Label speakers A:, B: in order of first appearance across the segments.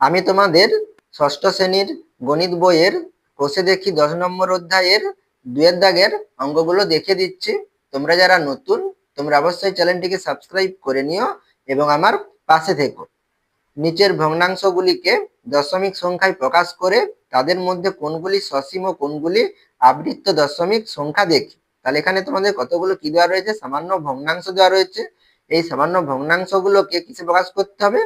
A: আমি তোমাদের ষষ্ঠ শ্রেণির গণিত বইয়ের কোষে দেখি দশ নম্বর অধ্যায়ের দুয়ের দাগের অঙ্কগুলো দেখে দিচ্ছি। তোমরা যারা নতুন, তোমরা অবশ্যই চ্যানেলটিকে সাবস্ক্রাইব করে নিও এবং আমার পাশে থেকো। নিচের ভগ্নাংশগুলিকে দশমিক সংখ্যায় প্রকাশ করে তাদের মধ্যে কোনগুলি সসীম ও কোনগুলি আবৃত্ত দশমিক সংখ্যা দেখি। তাহলে এখানে তোমাদের কতগুলো কি দেওয়া রয়েছে? সামান্য ভগ্নাংশ দেওয়া রয়েছে। এই সামান্য ভগ্নাংশগুলোকে কিসে প্রকাশ করতে হবে?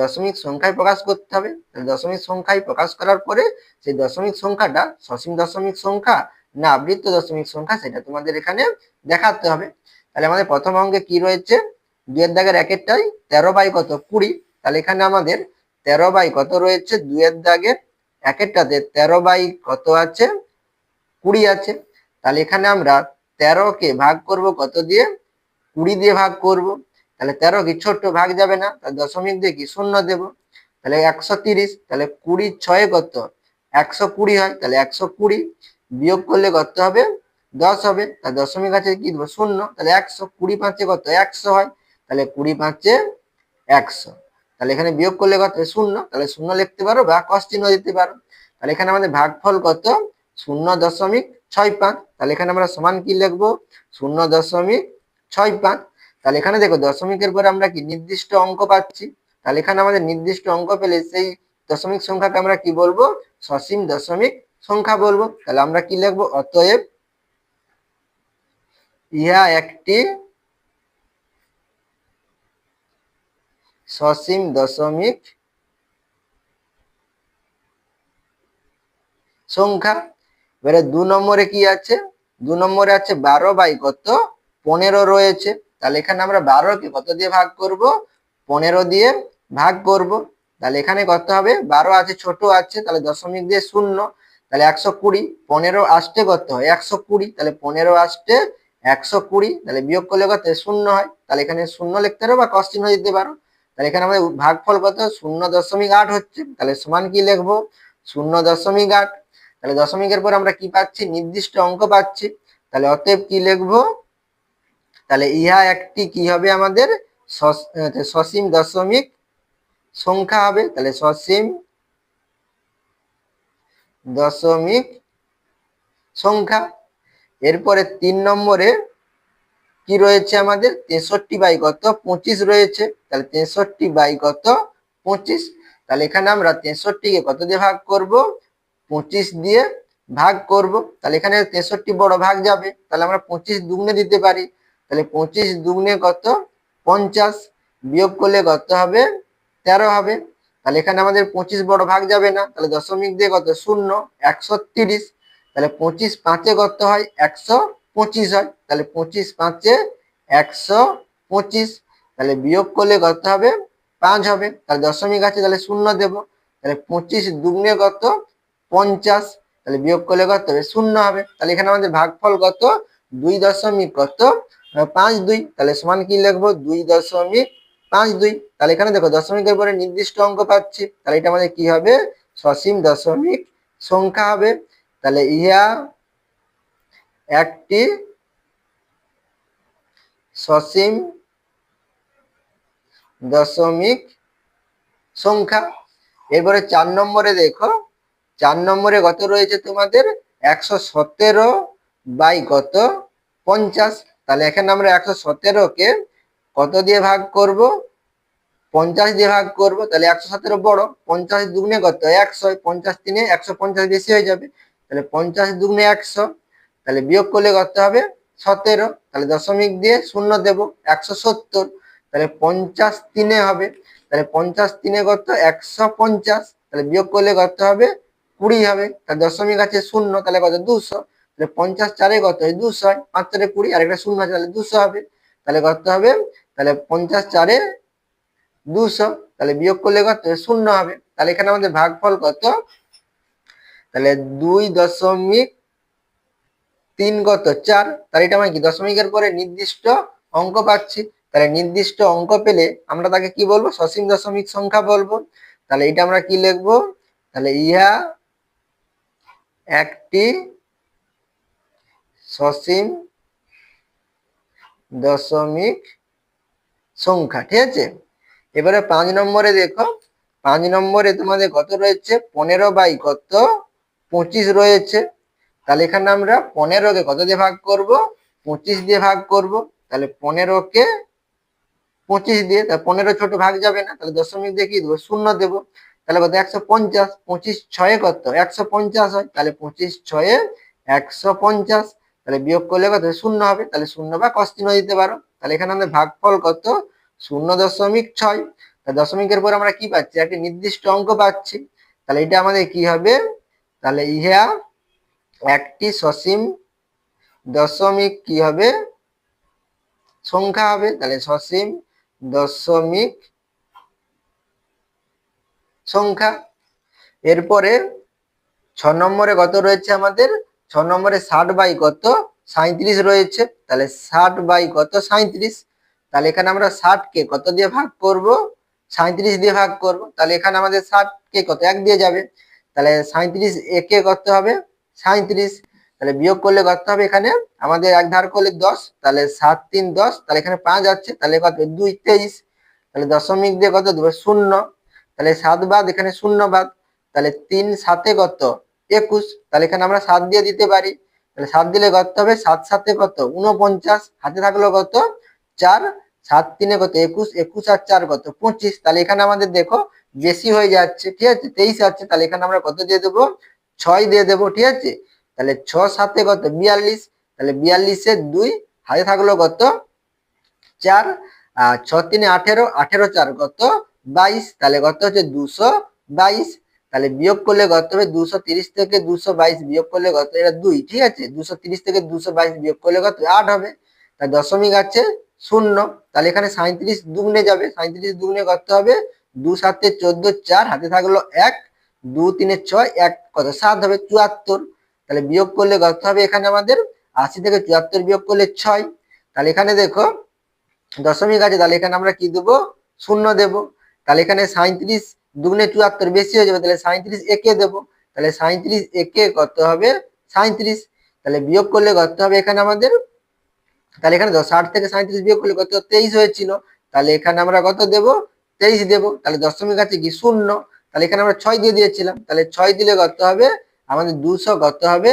A: দশমিক সংখ্যায় প্রকাশ করতে হবে। দশমিক সংখ্যায় প্রকাশ করার পরে সেই দশমিক সংখ্যাটা, সসীম দশমিক সংখ্যা না আবৃত্ত দশমিক সংখ্যা, সেটা তোমাদের এখানে দেখাতে হবে। তাহলে আমাদের প্রথম অঙ্কে কি রয়েছে? দুয়ের দাগের একেরটাই তেরো বাই কত? কুড়ি। তাহলে এখানে আমাদের তেরো বাই কত রয়েছে? দুয়ের দাগের একেরটাতে তেরো বাই কত আছে? কুড়ি আছে। তাহলে এখানে আমরা তেরোকে ভাগ করব কত দিয়ে? কুড়ি দিয়ে ভাগ করব। তাহলে তেরো কি? ছোট্ট ভাগ যাবে না, তাহলে দশমিক দিয়ে কি? শূন্য দেব। তাহলে একশো তিরিশ, তাহলে কুড়ি ছয় কত? একশো কুড়ি হয়, তাহলে একশো কুড়ি বিয়োগ করলে কত হবে? দশ হবে। তাহলে দশমিক আছে কি? দেবো শূন্য। তাহলে একশো কুড়ি পাঁচে কত? একশো হয়। তাহলে কুড়ি পাঁচে একশো। তাহলে এখানে বিয়োগ করলে কত? শূন্য। তাহলে শূন্য লিখতে পারো বা কস চিহ্ন দিতে পারো। তাহলে এখানে আমাদের ভাগফল কত? শূন্য দশমিক ছয় পাঁচ। তাহলে এখানে আমরা সমান কি লিখব? শূন্য দশমিক ছয় পাঁচ। তাহলে এখানে দেখো দশমিকের পরে আমরা কি নির্দিষ্ট অঙ্ক পাচ্ছি? তাহলে এখানে আমাদের নির্দিষ্ট অঙ্ক পেলে সেই দশমিক সংখ্যাকে আমরা কি বলব? সসীম দশমিক সংখ্যা বলব। তাহলে আমরা কি লিখব? অতএব ইহা একটি সসীম দশমিক সংখ্যা। এবারে দু নম্বরে কি আছে? দু নম্বরে আছে বারো বাই কত? পনেরো রয়েছে। তাহলে এখানে আমরা বারোকে কত দিয়ে ভাগ করব? পনেরো দিয়ে ভাগ করব। তাহলে এখানে কত হবে? বারো আছে, ছোট আছে, তাহলে দশমিক দিয়ে শূন্য। তাহলে একশো কুড়ি, পনেরো আসতে কত হয়? একশো কুড়ি। তাহলে পনেরো আসতে একশো কুড়ি। তাহলে বিয়োগ করলে কত শূন্য হয়। তাহলে এখানে শূন্য লিখতে পারো বা চিহ্ন দিতে পারো। তাহলে এখানে আমাদের ভাগ ভাগফল কত? শূন্য দশমিক আট হচ্ছে। তাহলে সমান কি লিখব? শূন্য দশমিক আট। তাহলে দশমিকের পর আমরা কি পাচ্ছি? নির্দিষ্ট অঙ্ক পাচ্ছি। তাহলে অতএব কি লিখব? তাহলে ইহা একটি কি হবে আমাদের? সসীম দশমিক সংখ্যা হবে। তাহলে সসীম দশমিক সংখ্যা। এরপরে তিন নম্বরে কি রয়েছে আমাদের? তেষট্টি বাই কত? পঁচিশ রয়েছে। তাহলে তেষট্টি বাই কত? পঁচিশ। তাহলে এখানে আমরা তেষট্টিকে কত দিয়ে ভাগ করব? পঁচিশ দিয়ে ভাগ করব। তাহলে এখানে তেষট্টি বড় ভাগ যাবে। তাহলে আমরা পঁচিশ দুগুনে দিতে পারি। তাহলে পঁচিশ দুগুনে কত? পঞ্চাশ। বিয়োগ করলে কত হবে? তেরো হবে। তাহলে এখানে আমাদের পঁচিশ বড় ভাগ যাবে না। তাহলে দশমিক দিয়ে কত? শূন্য। একশো তিরিশ। তাহলে পঁচিশ পাঁচে কত হয়? একশো পঁচিশ হয়। তাহলে পঁচিশ পাঁচে একশো পঁচিশ। তাহলে বিয়োগ করলে কত হবে? পাঁচ হবে। তাহলে দশমিক আছে, তাহলে শূন্য দেব। তাহলে পঁচিশ দুগুনে কত? পঞ্চাশ। তাহলে বিয়োগ করলে কত হবে? শূন্য হবে। তাহলে এখানে আমাদের ভাগফল কত? দুই দশমিক কত? পাঁচ দুই, তাহলে সমান কি লিখব? দুই দশমিক পাঁচ দুই। তাহলে এখানে দেখো, দশমিকের পরে নির্দিষ্ট অঙ্ক পাচ্ছি। তাহলে এটা আমাদের কি হবে? সসীম দশমিক সংখ্যা হবে। তাহলে ইহা একটি সসীম দশমিক সংখ্যা। এরপরে চার নম্বরে দেখো, চার নম্বরে কত রয়েছে তোমাদের? একশো সতেরো বাই কত? পঞ্চাশ। তাহলে এখানে আমরা একশো সতেরোকে কত দিয়ে ভাগ করব? পঞ্চাশ দিয়ে ভাগ করব, তাহলে একশো সতেরো বড়, পঞ্চাশ দুগুনে কত? একশো, পঞ্চাশ তিনে একশো পঞ্চাশ বেশি হয়ে যাবে, তাহলে পঞ্চাশ দুগুনে একশো, তাহলে বিয়োগ করলে কত হবে? সতেরো, তাহলে দশমিক দিয়ে শূন্য দেব, একশো সত্তর, তাহলে পঞ্চাশ তিনে হবে, তাহলে পঞ্চাশ তিনে কত? একশো পঞ্চাশ, তাহলে বিয়োগ করলে কত হবে? কুড়ি হবে, তাহলে দশমিক আছে শূন্য, তাহলে কত? দুশো তাহলে পঞ্চাশ চারে কত হয়? দুশো হয়। পাঁচ চারে কুড়ি আর একটা শূন্য আছে, তাহলে দুশো হবে। তাহলে কত হবে? তাহলে পঞ্চাশ চারে দুশো। তাহলে বিয়োগ করলে কত শূন্য হবে। তাহলে এখানে আমাদের ভাগফল কত? তাহলে দুই দশমিক তিন কত? চার। তাহলে এটা মানে কি? দশমিকের পরে নির্দিষ্ট অঙ্ক পাচ্ছি। তাহলে নির্দিষ্ট অঙ্ক পেলে আমরা তাকে কি বলব? সসীম দশমিক সংখ্যা বলব। তাহলে এটা আমরা কি লিখব? তাহলে ইহা একটি সসীম দশমিক সংখ্যা, ঠিক আছে? এবারে পাঁচ নম্বরে দেখো, পাঁচ নম্বরে তোমাদের কত রয়েছে? পনেরো বাই কত? পঁচিশ রয়েছে। তাহলে এখানে আমরা পনেরোকে কত দিয়ে ভাগ করব? পঁচিশ দিয়ে ভাগ করব। তাহলে পনেরোকে পঁচিশ দিয়ে, তা পনেরো ছোট ভাগ যাবে না, তাহলে দশমিক কি দেবো? শূন্য দেবো। তাহলে কত? একশো পঞ্চাশ। পঁচিশ ছয়ে কত? একশো পঞ্চাশ হয়। তাহলে পঁচিশ ছয়ে একশো পঞ্চাশ। তাহলে বিয়োগ করলে কত? শূন্য হবে। তাহলে শূন্য বা কস্তিন দিতে পারো। তাহলে এখানে আমাদের ভাগফল কত? শূন্য দশমিক ছয়। দশমিকের পর আমরা কি পাচ্ছি? একটি নির্দিষ্ট অঙ্ক পাচ্ছি। তাহলে এটা আমাদের কি হবে? তাহলে ইহা একটি সসীম দশমিক কি হবে? সংখ্যা হবে। তাহলে সসীম দশমিক সংখ্যা। এরপরে ছ নম্বরে কত রয়েছে আমাদের? ছ নম্বরে ষাট বাই কত? সাঁত্রিশ রয়েছে। তাহলে ষাট বাই কত? সাঁত্রিশ তাহলে এখানে আমরা ষাটকে কত দিয়ে ভাগ করব? সাঁত্রিশ দিয়ে ভাগ করব। তাহলে এখানে আমাদের ষাটকে কত? এক দিয়ে যাবে। তাহলে সাঁত্রিশ একে কত হবে? সাঁত্রিশ তাহলে বিয়োগ করলে কত হবে এখানে? আমাদের এক ধার করলে দশ। তাহলে সাত তিন দশ। তাহলে এখানে পাঁচ আছে তাহলে কত? দুই তেইশ। তাহলে দশমিক দিয়ে কত? দেবো শূন্য। তাহলে সাত বাদ, এখানে শূন্য বাদ। তাহলে তিন সাতে কত? একুশ, তাহলে এখানে আমরা সাত দিয়ে দিতে পারি। তাহলে সাত দিলে কত হবে? সাত সাতে কত? উনপঞ্চাশ হাতে থাকল কত? চার, সাত তিনে কত? একুশ একুশ আর চার কত? পঁচিশ, তাহলে এখানে আমাদের দেখো বেশি হয়ে যাচ্ছে, ঠিক আছে? তেইশ আছে, তাহলে এখানে আমরা কত দিয়ে দেবো? ছয় দিয়ে দেবো, ঠিক আছে? তাহলে ছ সাতে কত? বিয়াল্লিশ, তাহলে বিয়াল্লিশের দুই হাতে থাকল কত? চার আর ছ তিনে আঠেরো আঠেরো চার কত? বাইশ, তাহলে কত হচ্ছে? দুশো বাইশ। তাহলে বিয়োগ করলে কত হবে? দুশো তিরিশ থেকে দুশো বাইশ বিয়োগ করলে কত এটা দুই, ঠিক আছে? দুশো তিরিশ থেকে দুশো বাইশ বিয়োগ করলে কত আট হবে। তাই দশমিক আছে শূন্য। তাহলে এখানে সাঁত্রিশ দুগুনে যাবে। সাঁত্রিশ দুগুনে কত হবে? দু সাতে চোদ্দ চার, হাতে থাকল এক। দু তিনে ছয়, এক কত? সাত হবে, চুয়াত্তর। তাহলে বিয়োগ করলে কত হবে এখানে আমাদের? আশি থেকে চুয়াত্তর বিয়োগ করলে ছয়। তাহলে এখানে দেখো, দশমিক আছে। তাহলে এখানে আমরা কি দেবো? শূন্য দেবো। তাহলে এখানে সাঁত্রিশ দুগুনে চুয়াত্তর বেশি হয়ে যাবে, তাহলে সাঁত্রিশ একে দেবো। তাহলে সাঁত্রিশ একে কত হবে সাঁত্রিশ তাহলে বিয়োগ করলে কত হবে এখানে আমাদের, তাহলে এখানে ষাট থেকে সাঁত্রিশ বিয়োগ করলে কত? তেইশ হয়েছিল তাহলে এখানে আমরা কত দেব? তেইশ দেব। তাহলে দশমিক আছে কি? শূন্য। তাহলে এখানে আমরা ছয় দিয়ে দিয়েছিলাম। তাহলে ছয় দিলে কত হবে আমাদের দুশো কত হবে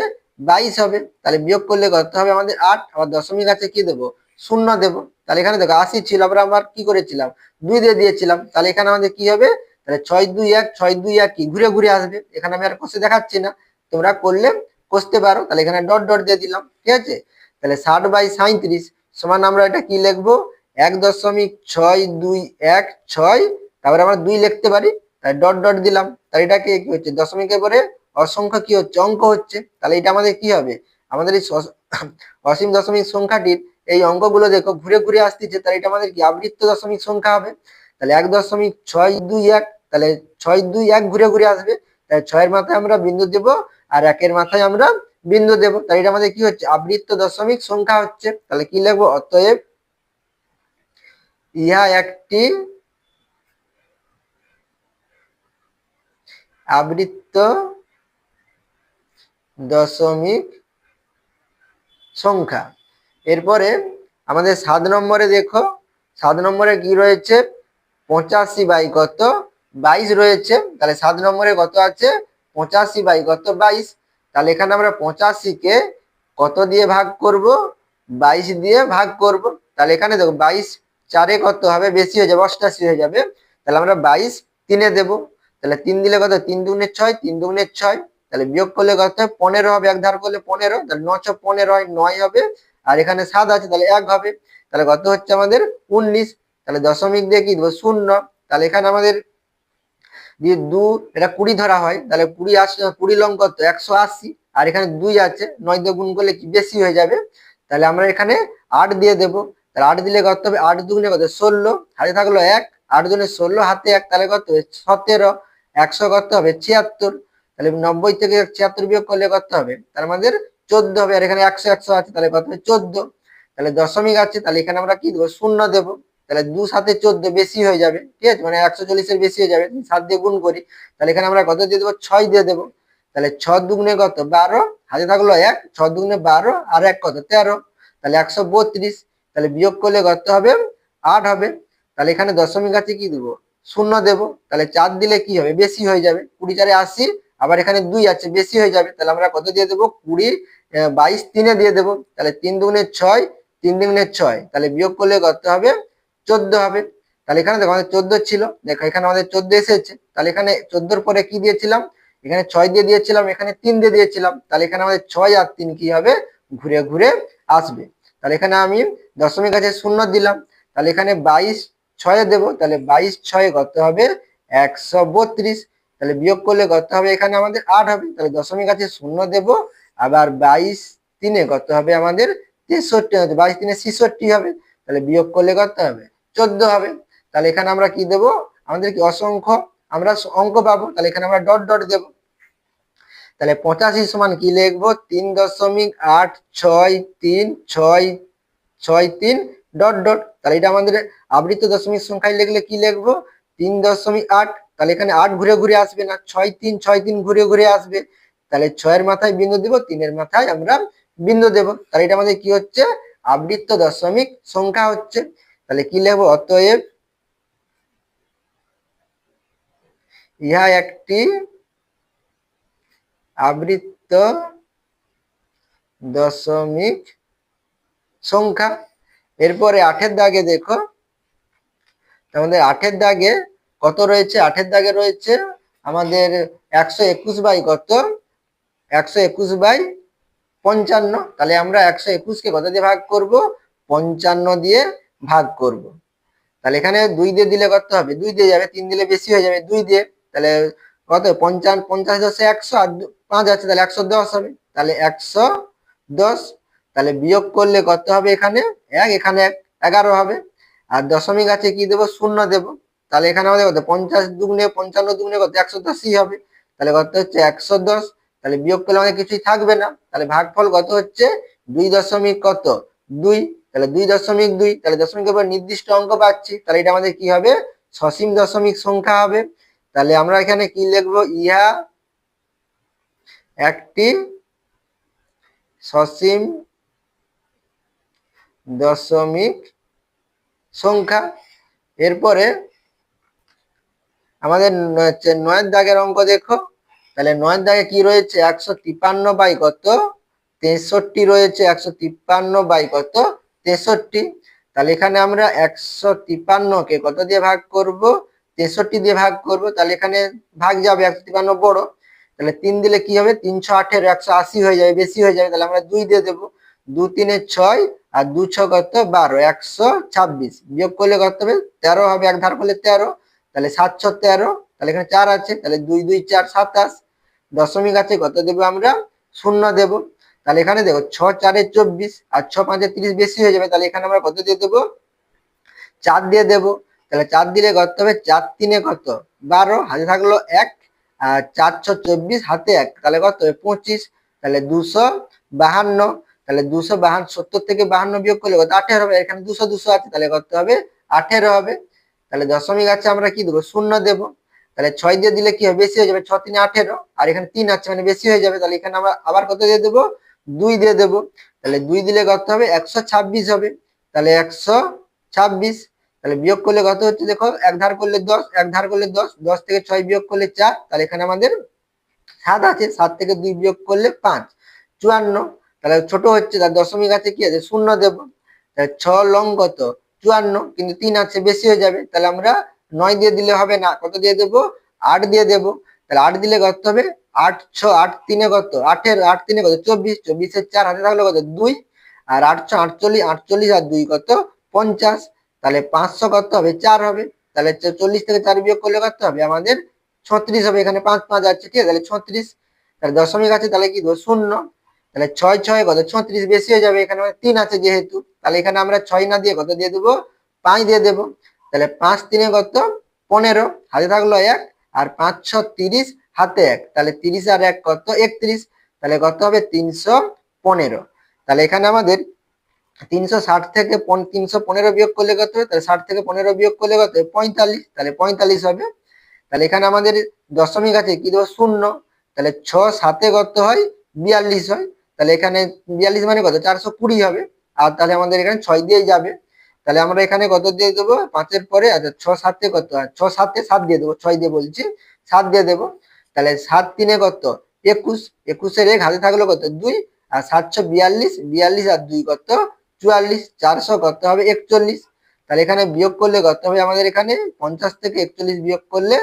A: বাইশ হবে। তাহলে বিয়োগ করলে কত হবে আমাদের আট। আবার দশমিক আছে কি দেবো? শূন্য দেব। তাহলে এখানে দেখো আশি ছিল আমরা আবার কি করেছিলাম? দুই দিয়ে দিয়েছিলাম। তাহলে এখানে আমাদের কি হবে? তাহলে ছয় দুই এক, ছয় দুই এক কি ঘুরে ঘুরে আসবে। এখানে আমি আর কষে দেখাচ্ছি না। তোমরা করলে কষতে পারো। তাহলে এখানে ডট ডট দিয়ে দিলাম, ঠিক আছে? তাহলে ষাট বাই সাঁত্রিশ সমান আমরা এটা কি লিখব? এক দশমিক ছয় দুই এক ছয়, তারপরে আমরা দুই লিখতে পারি। তাই ডট ডট দিলাম। তাহলে এটাকে কি হচ্ছে? দশমিকের পরে অসংখ্য কি হচ্ছে? অঙ্ক হচ্ছে। তাহলে এটা আমাদের কি হবে? আমাদের এই অসীম দশমিক সংখ্যাটির এই অঙ্কগুলো দেখো, ঘুরে ঘুরে আসতেছে। তাহলে এটা আমাদের কি? আবৃত্ত দশমিক সংখ্যা হবে। তাহলে এক দশমিক ছয় দুই এক, তাহলে ছয় দুই এক ঘুরে ঘুরে আসবে। তাহলে ছয়ের মাথায় আমরা বিন্দু দেব আর একের মাথায় আমরা বিন্দু দেব। তাহলে এটা আমাদের কি হচ্ছে? আবৃত্ত দশমিক সংখ্যা হচ্ছে। তাহলে কি লিখব? অতএব ইহা একটি আবৃত্ত দশমিক সংখ্যা। এরপরে আমাদের সাত নম্বরে দেখো। সাত নম্বরে কি রয়েছে? পঁচাশি বাই কত বাইশ রয়েছে। তাহলে সাত নম্বরে কত আছে? পঁচাশি বাই কত বাইশ? তাহলে এখানে আমরা পঁচাশিকে কত দিয়ে ভাগ করব? বাইশ দিয়ে ভাগ করব। তাহলে এখানে দেখো বাইশ চারে কত হবে? বেশি হয়ে যাবে, অষ্টাশি হয়ে যাবে। তাহলে আমরা বাইশ তিনে দেব। তাহলে তিন দিলে কত? তিন দুগুণে ছয়, তিন দুগুণে ছয়। তাহলে বিয়োগ করলে কত? হয় পনেরো হবে এক ধার করলে পনেরো। তাহলে নছ পনেরো হয় নয় হবে। আর এখানে সাত আছে, তাহলে এক হবে। তাহলে কত হচ্ছে আমাদের? উনিশ। তাহলে দশমিক দিয়ে কি দেবো? শূন্য। তাহলে এখানে আমাদের দিয়ে দু, এটা কুড়ি ধরা হয়, তাহলে কুড়ি আশি কুড়ি লং কত? একশো আশি। আর এখানে দুই আছে, নয় দিয়ে গুণ করলে কি বেশি হয়ে যাবে? তাহলে আমরা এখানে আট দিয়ে দেবো। তাহলে আট দিলে কত হবে? আট দুগুণে কত? ষোলো। হাতে থাকল এক, আট দুগুণে ষোলো, হাতে এক, তাহলে কত হবে? সতেরো। একশো কত হবে? ছিয়াত্তর। তাহলে নব্বই থেকে ছিয়াত্তর বিয়োগ করলে কত হবে? তাহলে আমাদের চোদ্দ হবে। আর এখানে একশো একশো আছে, তাহলে কত হবে? চোদ্দ। তাহলে দশমিক আছে, তাহলে এখানে আমরা কি দেবো? শূন্য দেবো। তাহলে দু সাথে চোদ্দ বেশি হয়ে যাবে, ঠিক আছে? মানে একশো চল্লিশের বেশি হয়ে যাবে সাত দিয়ে গুণ করি, তাহলে এখানে আমরা কত দিয়ে দেবো? ছয় দিয়ে দেবো। তাহলে ছ দুগুণে কত? বারো। হাতে থাকল এক, ছ দুগুণে বারো, আর এক কত? তেরো। তাহলে একশো বত্রিশ। তাহলে বিয়োগ করলে কত হবে? আট হবে। তাহলে এখানে দশমিক আছে কি দেবো? শূন্য দেব। তাহলে চার দিলে কি হবে? বেশি হয়ে যাবে। কুড়ি চারে আশি, আবার এখানে দুই আছে, বেশি হয়ে যাবে। তাহলে আমরা কত দিয়ে দেবো? কুড়ি বাইশ তিনে দিয়ে দেবো। তাহলে তিন দুগুণে ছয়, তিন দুগুণে ছয়। তাহলে বিয়োগ করলে কত হবে? চোদ্দ হবে। তাহলে এখানে দেখো আমাদের চোদ্দ ছিল। দেখো এখানে আমাদের চোদ্দ এসেছে। তাহলে এখানে চোদ্দোর পরে কি দিয়েছিলাম? এখানে ছয় দিয়ে দিয়েছিলাম, এখানে তিন দিয়ে দিয়েছিলাম। তাহলে এখানে আমাদের ছয় আর তিন কি হবে? ঘুরে ঘুরে আসবে। তাহলে এখানে আমি দশমিক আছে শূন্য দিলাম। তাহলে এখানে বাইশ ছয়ে দেবো। তাহলে বাইশ ছয়ে কত হবে একশো বত্রিশ। তাহলে বিয়োগ করলে কত হবে এখানে আমাদের আট হবে। তাহলে দশমিক আছে শূন্য দেব। আবার বাইশ তিনে কত হবে আমাদের তেষট্টি। হবে বাইশ তিনে ছেষট্টি হবে। তাহলে বিয়োগ করলে কত হবে? চোদ্দ হবে। তাহলে এখানে আমরা কি দেব? আমাদের কি অসংখ্য আমরা অঙ্ক পাবো। তাহলে এখানে আমরা ডট ডট দেব। তাহলে পঁচাশি সমান কি লিখব? তিন দশমিক আট ছয় তিন ছয় ছয় তিন ডট ডট। তাহলে এটা আমাদের আবৃত দশমিক সংখ্যায় লিখলে কি লিখব? তিন দশমিক আট। তাহলে এখানে আট ঘুরে ঘুরে আসবে না। ছয় তিন ছয় তিন ঘুরে ঘুরে আসবে। তাহলে ছয়ের মাথায় বিন্দু দেব, তিনের মাথায় আমরা বিন্দু দেব। তাহলে এটা আমাদের কি হচ্ছে? আবৃত্ত দশমিক সংখ্যা হচ্ছে। তাহলে কি লিখব? অতএব ইহা একটি আবৃত্ত দশমিক সংখ্যা। এরপরে আঠের দাগে দেখো আমাদের আঠের দাগে কত রয়েছে? আঠের দাগে রয়েছে আমাদের একশো একুশ বাই কত? একশো একুশ বাই পঞ্চান্ন। তাহলে আমরা একশো একুশকে কত দিয়ে ভাগ করব? পঞ্চান্ন দিয়ে ভাগ করব। তাহলে এখানে দুই দিয়ে দিলে কত হবে? দুই দিয়ে যাবে, তিন দিলে বেশি হয়ে যাবে, দুই দিয়ে, তাহলে কত? পঞ্চান্ন পঞ্চাশ দশে একশো আর পাঁচ আছে, তাহলে একশো দশ হবে। তাহলে একশো দশ, তাহলে বিয়োগ করলে কত হবে এখানে? এক এখানে এক, এগারো হবে। আর দশমিক আছে কি দেবো? শূন্য দেবো। তাহলে এখানে আমাদের কত? পঞ্চাশ দুগুণে, পঞ্চান্ন দুগুণে কত? একশো দশই হবে। তাহলে কত হচ্ছে? একশো দশ। তাহলে বিয়োগ করলে আমাদের কিছুই থাকবে না। তাহলে ভাগফল কত হচ্ছে? দুই দশমিক কত? দুই। তাহলে দুই দশমিক দুই, তাহলে দশমিকের উপর নির্দিষ্ট অঙ্ক পাচ্ছি, তাহলে এটা আমাদের কি হবে? সসীম দশমিক সংখ্যা হবে। তাহলে আমরা এখানে কি লিখব? ইহা একটি সসীম দশমিক সংখ্যা। এরপরে আমাদের নয়ের দাগের অঙ্ক দেখো। তাহলে নয়ের দাগে কি রয়েছে? একশো তিপ্পান্ন বাই কত? তেষট্টি রয়েছে, একশো তিপ্পান্ন বাই কত? তেষট্টি, তাহলে এখানে আমরা একশো তিপ্পান্নকে কত দিয়ে ভাগ করব? তেষট্টি দিয়ে ভাগ করব, তাহলে এখানে ভাগ যাবে একশো তিপ্পান্ন বড়। তাহলে তিন দিলে কি হবে? তিনশো আঠেরো একশো আশি হয়ে যাবে, বেশি হয়ে যাবে, তাহলে আমরা দুই দিয়ে দেবো। দু তিনে ছয় আর দু ছ কত? বারো, একশো ছাব্বিশ। বিয়োগ করলে কত হবে? তেরো হবে এক ধার করলে তেরো, তাহলে সাতশো তেরো, তাহলে এখানে চার আছে, তাহলে দুই দুই, চার, সাতাশ। দশমিক আছে, কত দেবো আমরা? শূন্য দেবো। তাহলে এখানে দেখো ছ চারে চব্বিশ আর ছ পাঁচে তিরিশ বেশি হয়ে যাবে, তাহলে এখানে আমরা কত দিয়ে দেবো? চার দিয়ে দেবো। তাহলে চার দিলে কত হবে? চার তিনে কত? বারো, হাতে থাকল এক, আর চার ছ চব্বিশ, হাতে এক। তাহলে কত হবে? পঁচিশ। তাহলে দুশো বাহান্ন। তাহলে দুশো বাহান্ন, সত্তর থেকে বাহান্ন বিয়োগ করলে কত? আঠেরো হবে। এখানে দুশো দুশো আছে। তাহলে কত হবে? আঠেরো হবে। তাহলে দশমিক আছে, আমরা কি দেবো? শূন্য দেবো। তাহলে ছয় দিয়ে দিলে কি হবে? বেশি হয়ে যাবে। ছ তিনে আঠেরো। আর এখানে তিন আছে মানে বেশি হয়ে যাবে। তাহলে এখানে আমরা আবার কত দিয়ে দেবো? দুই দিয়ে দেবো। তাহলে দুই দিলে কত হবে? একশো ছাব্বিশ হবে। তাহলে একশো ছাব্বিশ। তাহলে বিয়োগ করলে কত হচ্ছে দেখো? এক ধার করলে দশ, এক ধার করলে দশ দশ থেকে ছয় বিয়োগ করলে চার। তাহলে এখানে আমাদের সাত আছে। সাত থেকে দুই বিয়োগ করলে পাঁচ। চুয়ান্ন। তাহলে ছোট হচ্ছে, তার দশমিক আছে কি? আছে শূন্য দেবো। তাহলে ছ লং কত? চুয়ান্ন। কিন্তু তিন আছে, বেশি হয়ে যাবে। তাহলে আমরা নয় দিয়ে দিলে হবে না। কত দিয়ে দেবো? আট দিয়ে দেবো। তাহলে আট দিলে কত হবে? আট, ছ, আট, তিনে কত? আটের আট তিনে চব্বিশ, চব্বিশের চার হাতে দুই। আর আটশো আটচল্লিশ আটচল্লিশ আর দুই কত? পঞ্চাশ। তাহলে পাঁচশো হবে, চার হবে। তাহলে চল্লিশ থেকে চার বিয়োগ করলে হবে? আমাদের ছত্রিশ হবে। এখানে পাঁচ পাঁচ আছে ঠিক তাহলে ছত্রিশ। তাহলে দশমিক আছে, তাহলে কি শূন্য। তাহলে ছয় ছয় কত? ছত্রিশ বেশি হয়ে যাবে। এখানে তিন আছে যেহেতু। তাহলে এখানে আমরা ছয় না দিয়ে কত দিয়ে দেবো? পাঁচ দিয়ে দেবো। তাহলে পাঁচ তিনে কত? পনেরো। হাতে থাকল এক। আর পাঁচ, ছ, তিরিশ। হাতে এক, তাহলে তিরিশ আর এক কত? একত্রিশ। তাহলে কত হবে? তিনশো পনেরো। তাহলে এখানে আমাদের তিনশো ষাট থেকে তিনশো পনেরো বিয়োগ করলে কত হবে তাহলে ষাট থেকে পনেরো বিয়োগ করলে কত হবে? পঁয়তাল্লিশ। তাহলে পঁয়তাল্লিশ হবে। তাহলে এখানে আমাদের দশমিক আছে কি দেবো? শূন্য। তাহলে ছ সাতে কত হয়? বিয়াল্লিশ হয়। তাহলে এখানে বিয়াল্লিশ মানে কত? চারশো কুড়ি হবে। আর তাহলে আমাদের এখানে ছয় দিয়েই যাবে। তাহলে আমরা এখানে কত দিয়ে দেবো? পাঁচের পরে আচ্ছা ছ সাতে কত ছ সাতে সাত দিয়ে দেবো। ছয় দিয়ে বলছি। সাত দিয়ে দেবো। তাহলে সাত তিনে কত? একুশ। একুশের এক হাতে থাকল কত? দুই। আর সাতশো বিয়াল্লিশ। বিয়াল্লিশ আর দুই কত? চুয়াল্লিশ। চারশো কত হবে? একচল্লিশ। তাহলে এখানে বিয়োগ করলে কত হবে আমাদের এখানে? পঞ্চাশ থেকে একচল্লিশ বিয়োগ করলে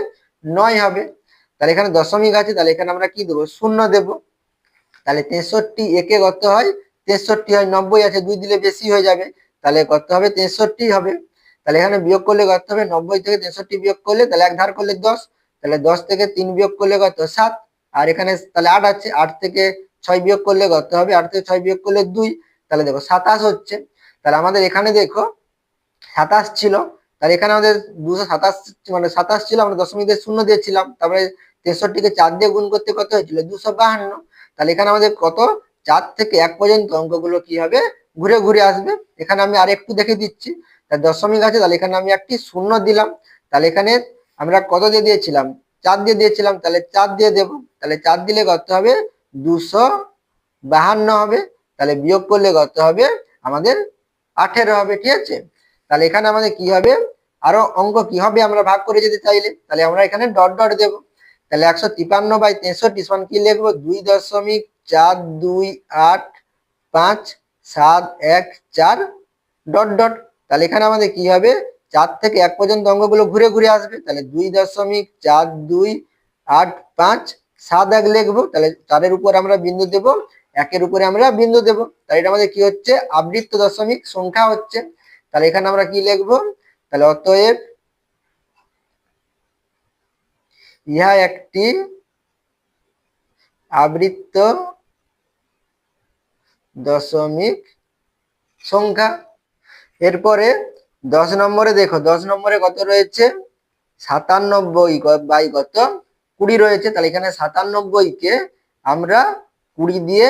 A: নয় হবে। তাহলে এখানে দশমিক আছে। তাহলে এখানে আমরা কি দেবো? শূন্য দেবো। তাহলে তেষট্টি একে কত হয়? তেষট্টি হয়। নব্বই আছে। দুই দিলে বেশি হয়ে যাবে। তাহলে কত হবে? তেষট্টি হবে। তাহলে এখানে বিয়োগ করলে কত হবে? নব্বই থেকে তেষট্টি বিয়োগ করলে তাহলে এক ধার করলে দশ। তাহলে দশ থেকে তিন বিয়োগ করলে কত? সাত। আর এখানে তাহলে আট আছে, আট থেকে ছয় বিয়োগ করলে কত হবে? আট থেকে ছয় বিয়োগ করলে দুই। তাহলে দেখো সাতাশ হচ্ছে। তাহলে আমাদের এখানে দেখো সাতাশ ছিল। তাহলে এখানে আমাদের দুশো সাতাশ মানে সাতাশ ছিল, আমরা দশমিক দিয়ে শূন্য দিয়েছিলাম। তারপরে তেষট্টিকে চার দিয়ে গুণ করতে কত হয়েছিল? দুশো বাহান্ন। তাহলে এখানে আমাদের কত? চার থেকে এক পর্যন্ত অঙ্কগুলো কি হবে? ঘুরে ঘুরে আসবে। এখানে আমি আর একটু দেখে দিচ্ছি। দশমিক আছে, তাহলে এখানে আমি একটি শূন্য দিলাম। তাহলে এখানে আমরা কত দিয়ে দিয়েছিলাম? চার দিয়ে দিয়েছিলাম, তাহলে চার দিয়ে দেব। তাহলে চার দিলে কত হবে? দুশো বাহান্ন হবে। তাহলে বিয়োগ করলে কত হবে? আমাদের আঠেরো হবে, ঠিক আছে? তাহলে এখানে আমাদের কি হবে? আরও অঙ্ক কি হবে আমরা ভাগ করে যেতে চাইলে? তাহলে আমরা এখানে ডট ডট দেব। তাহলে একশো তিপান্ন বাই তেষট্টি সমান কি লিখব? দুই দশমিক চার দুই আট পাঁচ সাত এক চার, ডট ডট। তাহলে এখানে আমাদের কি হবে? চার থেকে এক পর্যন্ত অঙ্কগুলো ঘুরে ঘুরে আসবে। তাহলে দুই দশমিক চার দুই আট পাঁচ সাত এক লিখব, তাহলে চারের উপর আমরা বিন্দু দেব, একের উপরে আমরা বিন্দু দেব। তাহলে এটা আমাদের কি হচ্ছে? আবৃত্ত দশমিক সংখ্যা হচ্ছে। তাহলে এখানে আমরা কি লিখব? তাহলে অতএব ইহা একটি আবৃত্ত দশমিক সংখ্যা। এরপরে দশ নম্বরে দেখো, দশ নম্বরে কত রয়েছে? সাতানব্বই বাই কত? কুড়ি রয়েছে, তাহলে এখানে সাতানব্বইকে আমরা কুড়ি দিয়ে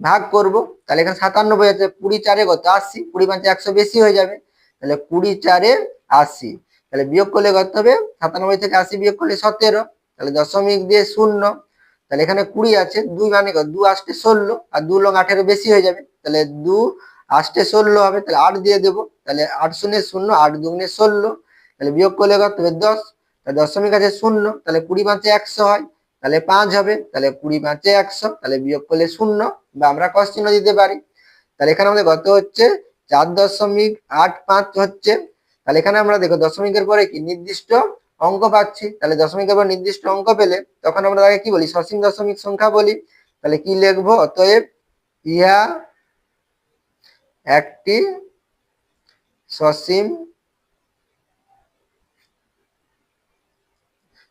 A: ভাগ করব। তাহলে এখানে সাতানব্বই আছে, কুড়ি চারে কত? আশি। কুড়ি পাঁচে একশো বেশি হয়ে যাবে, তাহলে কুড়ি চারে আশি। তাহলে বিয়োগ করলে কত হবে? সাতানব্বই থেকে আশি বিয়োগ করলে সতেরো, তাহলে দশমিক দিয়ে শূন্য। তাহলে এখানে কুড়ি আছে, দুই মানে দু আষ্টে ষোলো, আর দু লং আঠেরো বেশি হয়ে যাবে, তাহলে দু আষ্টে ষোলো হবে, তাহলে আট দিয়ে দেবো। তাহলে আট শূন্য শূন্য, আট দুগুণে ষোলো। তাহলে বিয়োগ করলে কত হবে? দশ। তাহলে দশমিক আছে শূন্য, তাহলে কুড়ি পাঁচে একশো হয়। তাহলে পাঁচ হবে, তাহলে কুড়ি পাঁচে একশো, তাহলে বিয়োগ করলে শূন্য বা আমরা কস চিহ্ন দিতে পারি। তাহলে এখানে আমাদের কত হচ্ছে? চার দশমিক আট পাঁচ হচ্ছে। তাহলে এখানে আমরা দেখো দশমিকের পরে কি? নির্দিষ্ট অঙ্ক পাচ্ছি। তাহলে দশমিকের পর নির্দিষ্ট অঙ্ক পেলে তখন আমরা তাকে কি বলি? সসীম দশমিক সংখ্যা বলি। তাহলে কি লিখব? অতএব ইহা একটি সসীম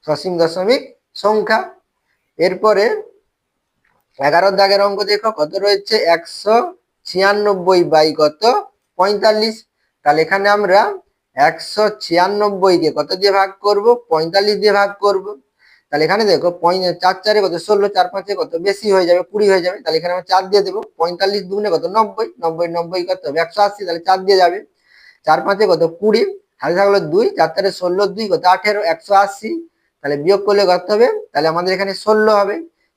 A: সসীম দশমিক সংখ্যা। এরপরে এগারো দাগের অঙ্ক দেখো, কত রয়েছে? একশো ছিয়ানব্বই বাই কত? পঁয়তাল্লিশ। তাহলে এখানে আমরা একশো ছিয়ানব্বই কে কত দিয়ে ভাগ করব? পঁয়তাল্লিশ দিয়ে ভাগ করব। তাহলে এখানে দেখো চার চারে কত? ষোলো, চার পাঁচে কত? বেশি হয়ে যাবে, কুড়ি হয়ে যাবে। তাহলে এখানে আমরা চার দিয়ে দেবো। পঁয়তাল্লিশ দুগুণে কত? নব্বই। নব্বই নব্বই কত হবে। একশো আশি, তাহলে চার দিয়ে যাবে। চার পাঁচে কত? কুড়ি। হাতে থাকল দুই। চার চারে ষোলো, দুই কত? আঠেরো, একশো আশি। তাহলে বিয়োগ করলে কত হবে? তাহলে আমাদের এখানে ষোলো হবে।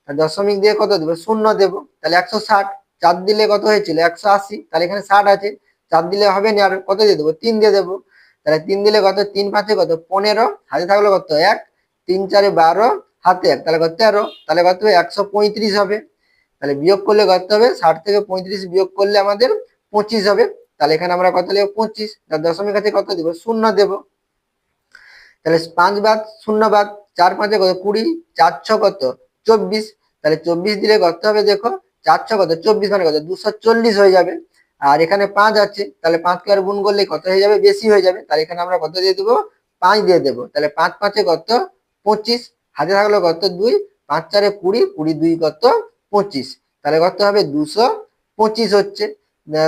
A: দশমিক দিয়ে কত দেবো? শূন্য দেবো। তাহলে একশো ষাট। চার দিলে কত হয়েছিল? একশো আশি। তাহলে এখানে ষাট আছে। চার দিলে হবে না। আর কত দিয়ে দেবো? তিন দিয়ে দেবো। তাহলে তিন দিলে কত? তিন পাঁচে কত? পনেরো। হাতে থাকল কত? এক। তিন চারে বারো, হাতে এক, তাহলে কত তেরো তাহলে কত হবে একশো পঁয়ত্রিশ হবে। তাহলে বিয়োগ করলে কত হবে, ষাট থেকে পঁয়ত্রিশ বিয়োগ করলে আমাদের পঁচিশ হবে। তাহলে এখানে আমরা কত লিখব? পঁচিশ। তার দশমিক আছে কত দিব শূন্য দেব। তাহলে পাঁচ বাদ, শূন্য বাদ, চার পাঁচে কত? কুড়ি। চার ছ কত? চব্বিশ। তাহলে চব্বিশ দিলে কত হবে, দেখো, চার ছ কত? চব্বিশ মানে কত? দুশো চল্লিশ হয়ে যাবে। আর এখানে পাঁচ আছে, তাহলে পাঁচকে আর গুণ করলে কত হয়ে যাবে? বেশি হয়ে যাবে। তাহলে এখানে আমরা কত দিয়ে দেবো? পাঁচ দিয়ে দেবো। তাহলে পাঁচ পাঁচে কত? পঁচিশ, হাতে থাকল কত? দুই, পাঁচ চারে কুড়ি কুড়ি দুই কত? পঁচিশ। তাহলে কত হবে? দুশো পঁচিশ হচ্ছে।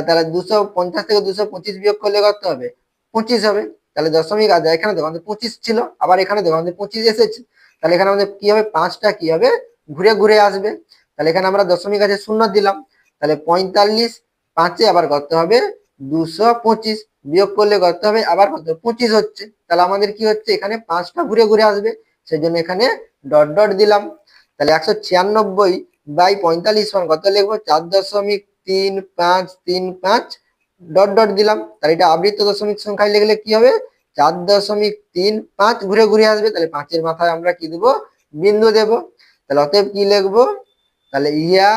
A: তাহলে দুশো পঞ্চাশ থেকে দুশো পঁচিশ বিয়োগ করলে কত হবে? পঁচিশ হবে। তাহলে দশমিক আজ এখানে দেখো, আমাদের পঁচিশ ছিল। আবার এখানে দেখো, আমাদের পঁচিশ এসেছে। তাহলে এখানে আমাদের কি হবে? পাঁচটা কি হবে? ঘুরে ঘুরে আসবে। তাহলে এখানে আমরা দশমিক আছে শূন্য দিলাম। তাহলে পঁয়তাল্লিশ, পাঁচে আবার কত হবে? দুশো পঁচিশ। বিয়োগ করলে কত হবে? আবার কত? পঁচিশ হচ্ছে। তাহলে আমাদের কি হচ্ছে? এখানে পাঁচটা ঘুরে ঘুরে আসবে। সেই জন্য এখানে ডট ডট দিলাম। তাহলে একশো ছিয়ানব্বই বাই পঁয়তাল্লিশ সমান কত লিখব? চার দশমিক তিন পাঁচ তিন পাঁচ ডট ডট দিলাম। তাহলে এটা আবৃত্ত দশমিক সংখ্যায় লিখলে কি হবে? চার দশমিক তিন পাঁচ ঘুরে ঘুরে আসবে। তাহলে পাঁচের মাথায় আমরা কি দেবো? বিন্দু দেব। তাহলে অতএব কি লিখব? তাহলে ইহা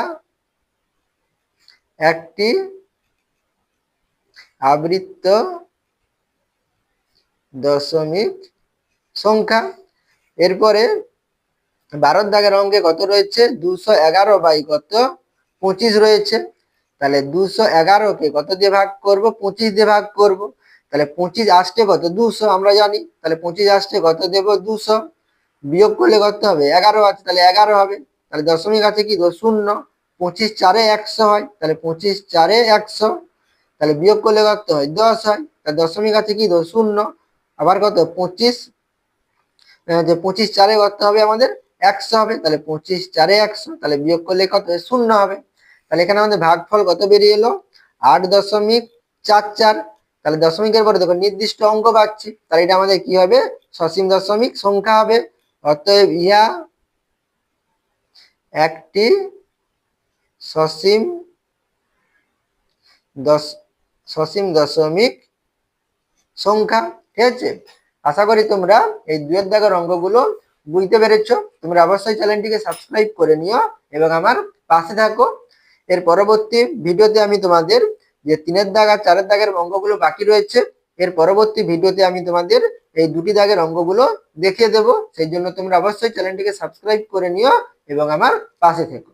A: একটি আবৃত্ত দশমিক সংখ্যা। এরপরে বারোর দাগের অঙ্কে কত রয়েছে? দুশো এগারো বাই কত? পঁচিশ রয়েছে। তাহলে দুশো এগারোকে কত দিয়ে ভাগ করব? পঁচিশ দিয়ে ভাগ করব। তাহলে পঁচিশ আসছে কত? দুশো, আমরা জানি। তাহলে পঁচিশ আসছে কত দেব? দুশো। বিয়োগ করলে কত হবে? এগারো আছে, তাহলে এগারো হবে। তাহলে দশমিক আছে কি? শূন্য। পঁচিশ চারে একশো হয়। তাহলে পঁচিশ চারে একশো। তাহলে বিয়োগ করলে কত হয়? দশ হয়। তাহলে দশমিক আছে কি? শূন্য। আবার কত? পঁচিশ। যে পঁচিশ চারে কত হবে আমাদের একশো হবে, তাহলে পঁচিশ চারে একশো, তাহলে বিয়োগ করলে কত? শূন্য হবে। তাহলে এখানে আমাদের ভাগফল কত বেরিয়ে এলো? আট দশমিক চার চার। তাহলে দশমিকের পরে দেখো নির্দিষ্ট অঙ্ক পাচ্ছি তাহলে এটা আমাদের কি হবে? সসীম দশমিক সংখ্যা হবে। অতএব ইহা একটি সসীম দশ, সসীম দশমিক সংখ্যা, ঠিক আছে? আশা করি তোমরা এই দুয়ের দাগের অঙ্কগুলো বুঝতে পেরেছ। তোমরা অবশ্যই চ্যানেলটিকে সাবস্ক্রাইব করে নিও এবং আমার পাশে থাকো। এর পরবর্তী ভিডিওতে আমি তোমাদের যে তিনের দাগ আর চারের দাগের অঙ্কগুলো বাকি রয়েছে, এর পরবর্তী ভিডিওতে আমি তোমাদের এই দুটি দাগের অঙ্গগুলো দেখিয়ে দেবো। সেই জন্য তোমরা অবশ্যই চ্যানেলটিকে সাবস্ক্রাইব করে নিও এবং আমার পাশে থেকো।